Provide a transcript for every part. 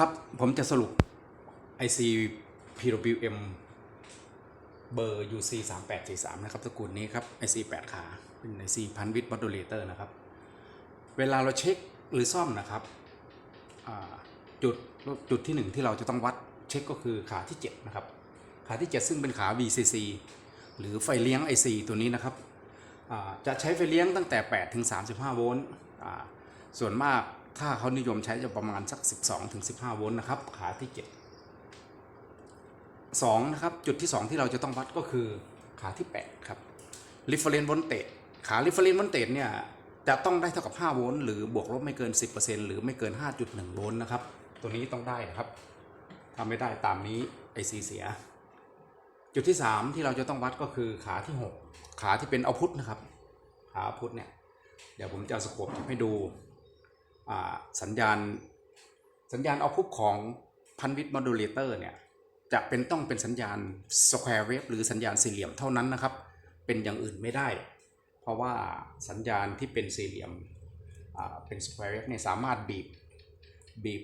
ครับ ผมจะสรุป IC PWM เบอร์ UC 3 8 4 3นะครับตระกูลนี้ครับ IC 8 ขา เป็น IC พันวิท m ์ d ดูเลเตอร์นะครับ เวลาเราเช็คหรือซ่อมนะครับจุดจุดที่หนึ่งที่เราจะต้องวัดเช็คก็คือขาที่ 7 นะครับ ขาที่ 7 ซึ่งเป็นขา VCC หรือไฟเลี้ยง IC ตัวนี้นะครับ จะใช้ไฟเลี้ยงตั้งแต่ 8 ถึง 35 โวลต์ส่วนมาก ถ้าเขานิยมใช้จะประมาณสัก 12ถึง15 โวลต์นะครับ ขาที่ 7 2 นะครับ จุดที่ 2 ที่เราจะต้องวัดก็คือขาที่ 8 ครับ reference voltage ขา reference voltage เนี่ย จะต้องได้เท่ากับ 5 โวลต์หรือบวกลบไม่เกิน 10%หรือไม่เกิน 5.1 โวลต์นะครับ ตัวนี้ต้องได้นะครับถ้าไม่ได้ตามนี้ IC เสีย จุดที่ 3 ที่เราจะต้องวัดก็คือขาที่ 6 ขาที่เป็นเอาพุทนะครับ ขาเอาพุทเนี่ย เดี๋ยวผมจะสโคปให้ดู สัญญาณ สัญญาณเอาพุทของพันวิท m ์ d ดูเลเตอร์เนี่ยจะเป็นต้องเป็นสัญญาณ square wave หรือสัญญาณสี่เหลี่ยมเท่านั้นนะครับ เป็นอย่างอื่นไม่ได้ เพราะว่าสัญญาณที่เป็นสี่เหลี่ยมเป็น square wave เนี่ยสามารถบีบบีบ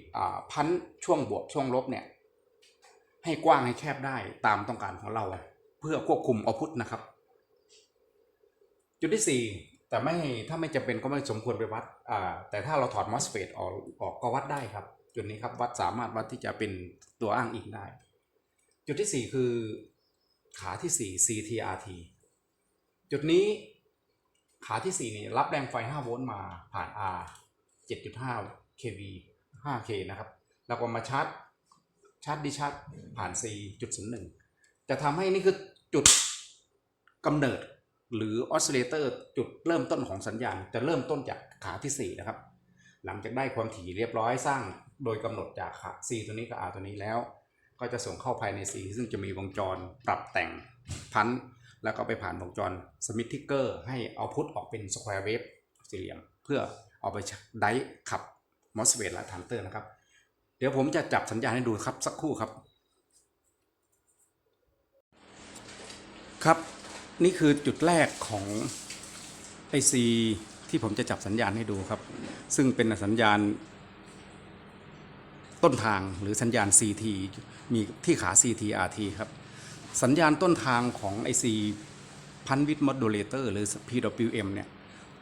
พันช่วงบวกช่วงลบเนี่ยให้กว้างให้แคบได้ตามต้องการของเรา เพื่อควบคุมเอาพุทนะครับ จุดที่ 4 แต่ไม่ถ้าไม่จำเป็นก็ไม่สมควรไปวัดอ่าแต่ถ้าเราถอด MOSFET ออกออกก็วัดได้ครับ จุดนี้ครับวัดสามารถวัดที่จะเป็นตัวอ้างอิงได้ จุดที่ 4 คือขาที่ 4 CTRT จุดนี้ขาที่ 4 นี่รับแรงไฟ 5 โวลต์มาผ่าน R 7.5 kV 5K นะครับ แล้วก็มาชาร์จชาร์จดิชาร์จผ่าน4.01จะทำให้นี่คือจุดกำเนิด หรือออสซิเลเตอร์จุดเริ่มต้นของสัญญาณ จะเริ่มต้นจากขาที่ 4 นะครับ หลังจากได้ความถี่เรียบร้อยสร้างโดยกำหนดจากขา C ตัวนี้กับ R ตัวนี้แล้ว ก็จะส่งเข้าภายใน C ซึ่งจะมีวงจรปรับแต่งพันธุ์แล้วก็ไปผ่านวงจรสมิธทิกเกอร์ให้เอาพุทออกเป็นสแควร์เวฟสี่เหลี่ยม เพื่อเอาไปไดขับมอสเวตและทานเตอร์นะครับ เดี๋ยวผมจะจับสัญญาณให้ดูครับสักครู่ครับ ครับ นี่คือจุดแรกของ IC ที่ผมจะจับสัญญาณให้ดูครับ ซึ่งเป็นสัญญาณต้นทางหรือสัญญาณ CT มีที่ขา CT RT ครับ สัญญาณต้นทางของ IC พันวิท m ์ d ดูเลเตอร์หรือ PWM เนี่ย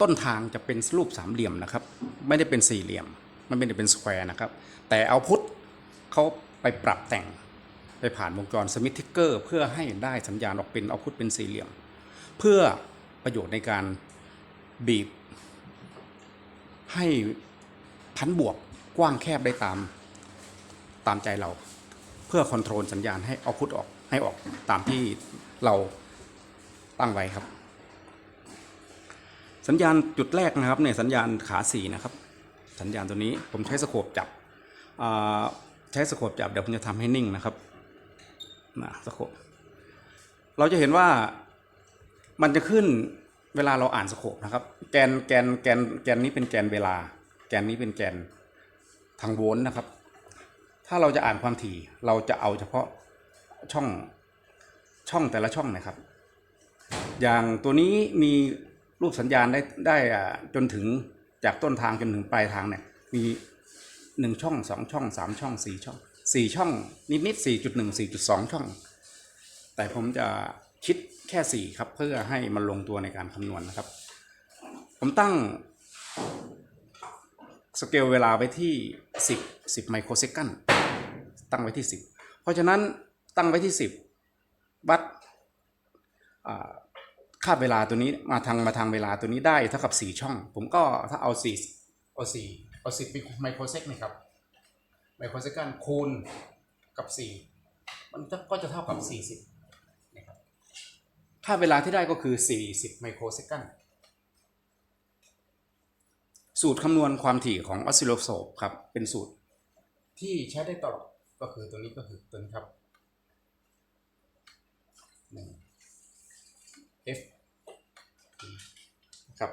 ต้นทางจะเป็นรูปสามเหลี่ยมนะครับ ไม่ได้เป็นสี่เหลี่ยม มันไม่ได้เป็นสแควร์นะครับ แต่เอาพุทเขาไปปรับแต่ง ไปผ่านวงจรสมิธทิกเกอร์เพื่อให้ได้สัญญาณออกเป็นเอาพุทเป็นสี่เหลี่ยม เพื่อประโยชน์ในการบีบ ให้พันบวกกว้างแคบได้ตามตามใจเรา เพื่อคอนโทรลสัญญาณให้เอาพุทออกให้ออกตามที่เราตั้งไว้ครับ สัญญาณจุดแรกนะครับเนี่ยสัญญาณขาสี่นะครับ สัญญาณตัวนี้ผมใช้สโคปจับอ่าใช้สโคปจับเดี๋ยวผมจะทำให้นิ่งนะครับ นะสโคปเราจะเห็นว่ามันจะขึ้นเวลาเราอ่านสโคปนะครับ แกนแกนแกนแกนนี้เป็นแกนเวลา แกนนี้เป็นแกนทางโวลต์นะครับ ถ้าเราจะอ่านความถี่เราจะเอาเฉพาะช่องช่องแต่ละช่องนะครับ อย่างตัวนี้มีรูปสัญญาณได้ได้จนถึงจากต้นทางจนถึงปลายทางเนี่ยมีหนึ่งช่องสองช่องสามช่องสี่ช่อง สี่ช่องนิดนิดสี่จุดหนึ่งสี่จุดสองช่อง แต่ผมจะคิดแค่สี่ครับ เพื่อให้มันลงตัวในการคำนวณนะครับ ผมตั้งสเกลเวลาไว้ที่ 10 10ไมโครเซคันตั้งไว้ที่ 10 เพราะฉะนั้นตั้งไว้ที่ 10 วัดค่าเวลาตัวนี้มาทางมาทางเวลาตัวนี้ได้เท่ากับ 4 ช่อง ผมก็ถ้าเอา 4 เอา4เอา10ไมโครเซกนะครับ ไมโครเซคันคูณกับ 4 มันก็จะเท่ากับ 40นะครับค่าเวลาที่ได้ก็คือ 40 ไมโครเซคันสูตรคำนวณความถี่ของออสซิลโลสโคปครับ เป็นสูตรที่ใช้ได้ตลอดก็คือตัวนี้ก็คือตัวนี้ครับหนึ่ง F ครับ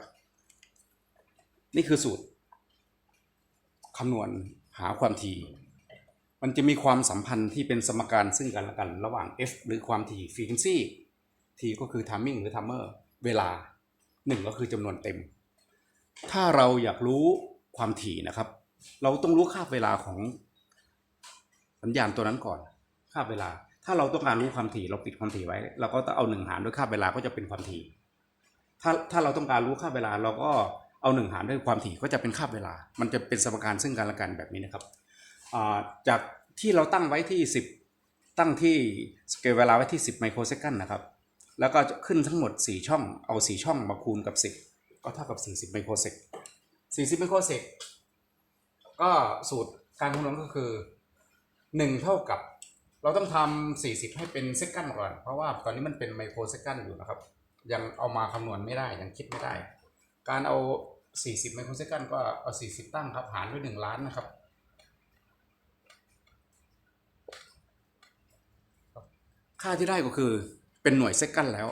นี่คือสูตรคำนวณ หาความถี่ มันจะมีความสัมพันธ์ที่เป็นสมการซึ่งกันและกันระหว่าง F หรือความถี่ frequency T ก็คือ timing หรือ timer เวลา 1 ก็คือจำนวนเต็ม ถ้าเราอยากรู้ความถี่นะครับ เราต้องรู้ค่าเวลาของสัญญาณตัวนั้นก่อน ค่าเวลา ถ้าเราต้องการรู้ความถี่เราปิดความถี่ไว้ เราก็ต้องเอาหนึ่งหารด้วยค่าเวลาก็จะเป็นความถี่ ถ้าถ้าเราต้องการรู้ค่าเวลาเราก็ เอาหนึ่งหารด้วยความถี่ก็จะเป็นค่าเวลา มันจะเป็นสมการซึ่งกันและกันแบบนี้นะครับาจากที่เราตั้งไว้ที่ 10 ตั้งที่สเกลเวลาไว้ที่ 10 ไมโครเซคันนะครับ แล้วก็ขึ้นทั้งหมด 4 ช่อง เอา 4 ช่องมาคูณกับ 10 ก็เท่ากับ 40 ไมโครเซก40 ไมโครเซกก็สูตรการคำนวณก็คือ 1 เท่ากับ เราต้องทำ 40 ให้เป็นเซคันก่อน เพราะว่าตอนนี้มันเป็นไมโครเซคันอยู่นะครับ ยังเอามาคำนวณไม่ได้ ยังคิดไม่ได้ การเอา 40ไมโครเซคันก็เอา 40 ตั้งครับ หารด้วย 1 ล้านนะครับ ค่าที่ได้ก็คือเป็นหน่วยเซคันแล้ว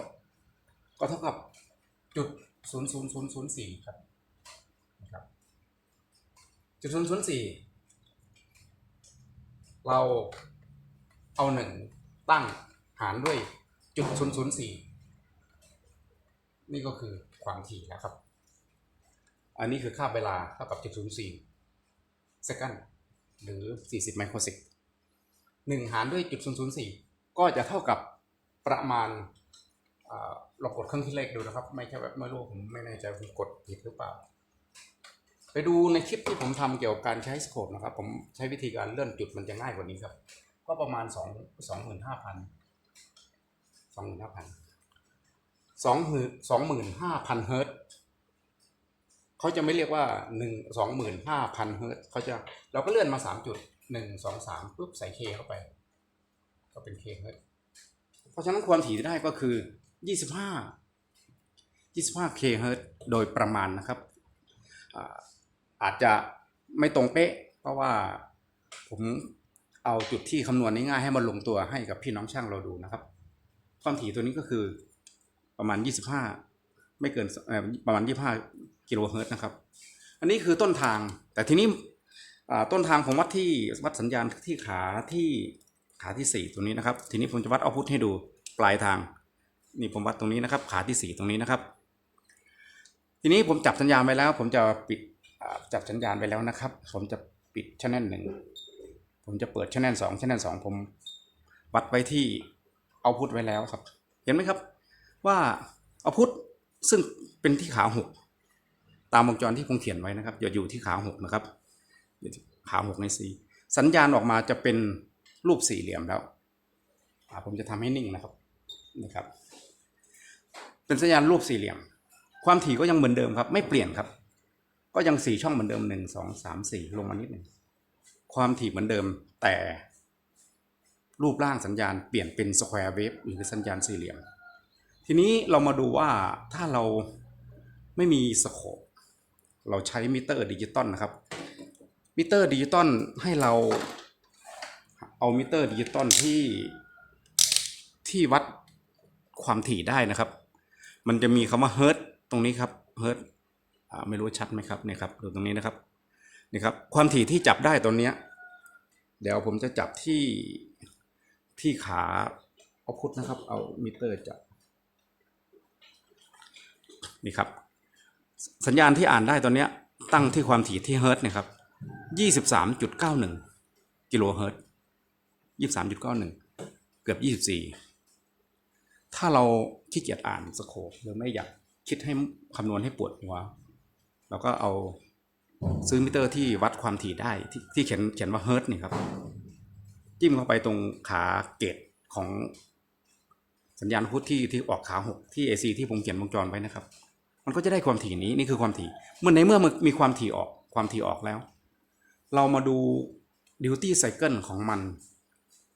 ก็เท่ากับจุดศูนย์ศูนย์ศูนย์ศูนย์สี่ครับนะครับจุดศูนย์ศูนย์สี่เราเอาหนึ่งตั้งหารด้วยจุดศูนย์ศูนย์สี่นี่ก็คือความถี่นะครับ อันนี้คือค่าเวลาเท่ากับจุดศูนย์สี่เซคันหรือสี่สิบไมโครเซกหนึ่งหารด้วยจุดศูนย์ศูนย์สี่ก็จะเท่ากับประมาณอ่าลองกดเครื่องคิดเลขดูนะครับ ไม่ใช่แบบไม่รู้ผมไม่แน่ใจผมกดผิดหรือเปล่า ไปดูในคลิปที่ผมทำเกี่ยวกับการใช้สโคปนะครับ ผมใช้วิธีการเลื่อนจุดมันจะง่ายกว่านี้ครับ ก็ประมาณสองสองหมื่นห้าพันสองหมื่นห้าพันสองหมื่นสองหมื่นห้าพันเฮิร์ตซ์ เขาจะไม่เรียกว่าหนึ่งสองหมื่นห้าพันเฮิร์ตเขาจะเราก็เลื่อนมาสามจุดหนึ่งสองสามปุ๊บใส่เคเข้าไป ก็เป็นเคเฮิร์ตเพราะฉะนั้นความถี่ที่ได้ก็คือ25 25 k Hz โดยประมาณนะครับอาอาจจะไม่ตรงเป๊ะ เพราะว่าผมเอาจุดที่คำนวณง่ายๆให้มันลงตัวให้กับพี่น้องช่างเราดูนะครับ ความถี่ตัวนี้ก็คือประมาณ 25 ไม่เกินประมาณ 25 กิโลเฮิรตซ์นะครับ อันนี้คือต้นทาง แต่ทีนี้ต้นทางผมวัดที่วัดสัญญาณที่ขาที่ขาที่ 4ตรงนี้นะครับ ทีนี้ผมจะวัดเอาพุทให้ดูปลายทาง นี่ผมวัดตรงนี้นะครับ ขาที่ 4 ตรงนี้นะครับ ทีนี้ผมจับสัญญาณไว้แล้ว ผมจะปิดจับสัญญาณไว้แล้วนะครับ ผมจะปิดช่องหนึ่งผมจะเปิดช่องสองช่องสองผมวัดไว้ที่เอาพุทไว้แล้วครับ เห็นไหมครับ ว่าเอาพุท ซึ่งเป็นที่ขาหกตามวงจรที่ผมเขียนไว้นะครับอย่าอยู่ที่ขาหกนะครับขาหกในสีสัญญาณออกมาจะเป็นรูปสี่เหลี่ยมแล้วผมจะทำให้นิ่งนะครับนี่ครับ เป็นสัญญาณรูปสี่เหลี่ยม ความถี่ก็ยังเหมือนเดิมครับ ไม่เปลี่ยนครับ ก็ยังสี่ช่องเหมือนเดิมหนึ่งสองสามสี่ลงมานิดหนึ่งความถี่เหมือนเดิมแต่รูปร่างสัญญาณเปลี่ยนเป็นสแควร์เวฟหรือสัญญาณสี่เหลี่ยม ทีนี้เรามาดูว่าถ้าเราไม่มีสโคปเราใช้มิเตอร์ดิจิตอลนะครับ มิเตอร์ดิจิตอลให้เราเอามิเตอร์ดิจิตอลที่ที่วัดความถี่ได้นะครับ มันจะมีคำว่าเฮิร์ตตรงนี้ครับเฮิร์ตไม่รู้ชัดไหมครับเนี่ยครับดูตรงนี้นะครับนี่ครับความถี่ที่จับได้ตรงเนี้ยเดี๋ยวผมจะจับที่ที่ขาเอาพุทนะครับ เอามิเตอร์จับ นี่ครับ สัญญาณที่อ่านได้ตอนนี้ตั้งที่ความถี่ที่เฮิร์ตนี่ยครับยี่สิบสามจุดเก้าหนึ่งกิโลเฮิร์ตยี่สามจุดเก้าหนึ่งเกือบยี่สิบสี่ถ้าเราขี้เกียจอ่านสโคปหรือไม่อยากคิดให้คำนวณให้ปวดหัวเราก็เอาซื้อมิเตอร์ที่วัดความถี่ได้ที่ที่เขียนเขียนว่าเฮิร์ตนี่ครับ จิ้มเข้าไปตรงขาเกตของสัญญาณพุทที่ที่ออกขาหกที่ AC ที่ผมเขียนวงจรไว้นะครับ มันก็จะได้ความถี่นี้นี่คือความถี่เมื่อในเมื่อมันมีความถี่ออกความถี่ออกแล้ว เรามาดูดิวตี้ไซเคิลของมัน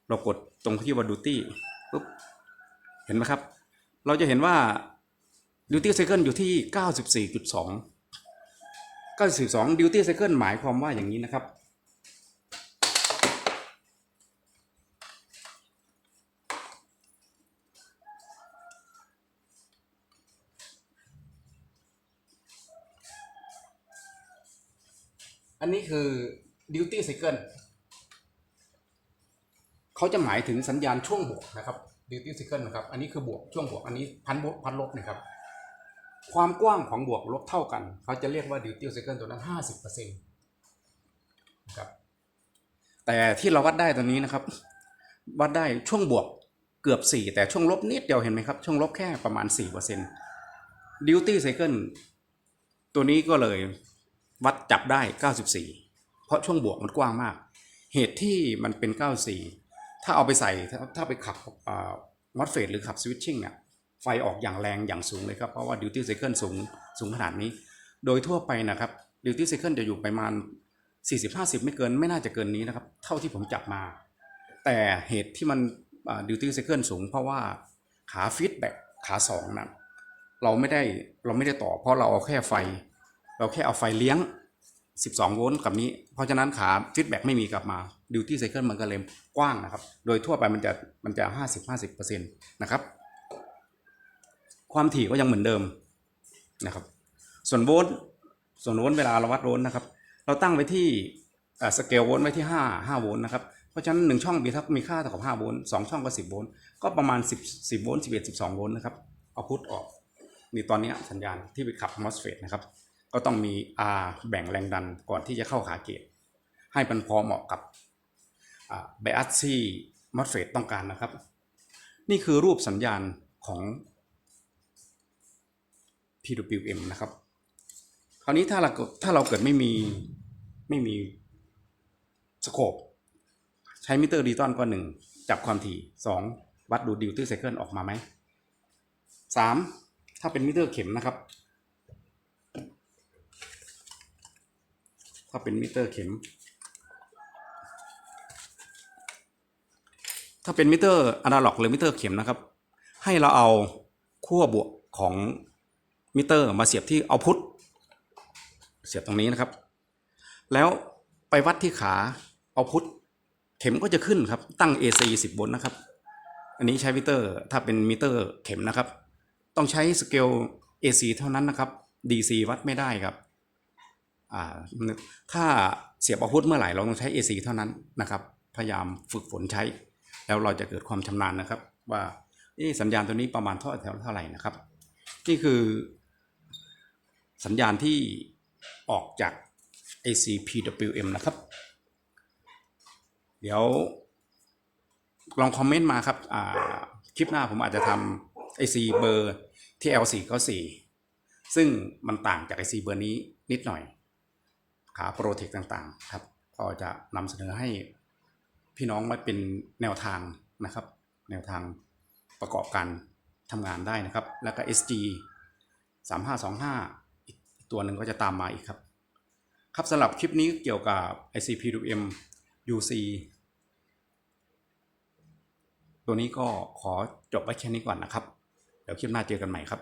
เรากดตรงที่ว่าดิวตี้ปุ๊บเห็นไหมครับ เราจะเห็นว่าดิวตี้ไซเคิลอยู่ที่ 94.2 92ดิวตี้ไซเคิลหมายความว่าอย่างนี้นะครับ นนี้คือ duty cycle เขาจะหมายถึงสัญญาณช่วงบวกนะครับ duty cycle นะครับ อันนี้คือบวกช่วงบวก อันนี้พันบวกพันลบนะครับ ความกว้างของบวกลบเท่ากัน เขาจะเรียกว่า duty cycle ตัวนั้น 50%นะครับ แต่ที่เราวัดได้ตอนนี้นะครับ วัดได้ช่วงบวกเกือบ 4 แต่ช่วงลบนิดเดียวเห็นไหมครับ ช่วงลบแค่ประมาณ 4% duty cycle ตัวนี้ก็เลย วัดจับได้ 94 เพราะช่วงบวกมันกว้างมาก เหตุที่มันเป็น 94 ถ้าเอาไปใส่ถ้าถ้าไปขับมอสเฟตหรือขับสวิตชิ่งอะไฟออกอย่างแรงอย่างสูงเลยครับเพราะว่า duty cycle สูงสูงขนาดนี้ โดยทั่วไปนะครับ duty cycle จะอยู่ประมาณ 40-50 ไม่เกินไม่น่าจะเกินนี้นะครับ เท่าที่ผมจับมา แต่เหตุที่มันดิวตี้ไซเคิลสูง เพราะว่าขาฟีดแบ็กขาสองนะเราไม่ได้เราไม่ได้ต่อเพราะเราเอาแค่ไฟ เราแค่เอาไฟเลี้ยง 12 โวลต์กับนี้ เพราะฉะนั้นขาฟีดแบ็กไม่มีกลับมาดิวตี้ไซเคิลมันก็เลยกว้างนะครับ โดยทั่วไปมันจะมันจะ 50-50%นะครับ ความถี่ก็ยังเหมือนเดิมนะครับ ส่วนโวลต์ส่วนโวลต์เวลาเราวัดโวลต์นะครับ เราตั้งไว้ที่สเกลโวลต์ไว้ที่ 5 5 โวลต์นะครับ เพราะฉะนั้น 1 ช่องมีทักมีค่าเท่ากับ5โวลต์2ช่องก็ 10 โวลต์ ก็ประมาณ 10 10โวลต์11 12 โวลต์นะครับ เอาพุทออก นี่ตอนนี้สัญญาณที่ไปขับ MOSFET นะครับ ก็ต้องมี R แบ่งแรงดันก่อนที่จะเข้าขาเกตให้มันพอเหมาะกับไบอัสที่ MOSFET ต้องการนะครับ นี่คือรูปสัญญาณของ PWM นะครับ คราวนี้ถ้าเราถ้าเราเกิดไม่มีไม่มีสโคปใช้มิเตอร์ดิจิตอลก็หนึ่งจับความถี่สองวัดดูดิวตี้ไซเคิลออกมาไหมสามถ้าเป็นมิเตอร์เข็มนะครับ ถ้าเป็นมิเตอร์เข็ม ถ้าเป็นมิเตอร์อนาล็อกหรือมิเตอร์เข็มนะครับ ให้เราเอาขั้วบวกของมิเตอร์มาเสียบที่เอาพุทเสียบตรงนี้นะครับ แล้วไปวัดที่ขาเอาพุทเข็มก็จะขึ้นครับ ตั้ง AC 10โวลต์นะครับ อันนี้ใช้มิเตอร์ถ้าเป็นมิเตอร์เข็มนะครับ ต้องใช้สเกล AC เท่านั้นนะครับ DC วัดไม่ได้ครับ ถ้าเสียบอาพุทเมื่อไหร่เราต้องใช้ AC เท่านั้นนะครับพยายามฝึกฝนใช้ แล้วเราจะเกิดความชำนาญนะครับ ว่าสัญญาณตัวนี้ประมาณเท่าแถวเท่าไหร่นะครับ นี่คือสัญญาณที่ออกจาก ACPWM นะครับ เดี๋ยวลองคอมเมนต์มาครับคลิปหน้าผมอาจจะทำ AC เบอร์ที่ L4 ก็4ซึ่งมันต่างจาก AC เบอร์นี้นิดหน่อย ขาโปรเทคต่างๆครับก็จะนำเสนอให้พี่น้องมาเป็นแนวทางนะครับ แนวทางประกอบการทำงานได้นะครับ แล้วก็ SG 3525 อีกตัวหนึ่งก็จะตามมาอีกครับ ครับสำหรับคลิปนี้เกี่ยวกับ ICPWM UC ตัวนี้ก็ขอจบไว้แค่นี้ก่อนนะครับ เดี๋ยวคลิปหน้าเจอกันใหม่ครับ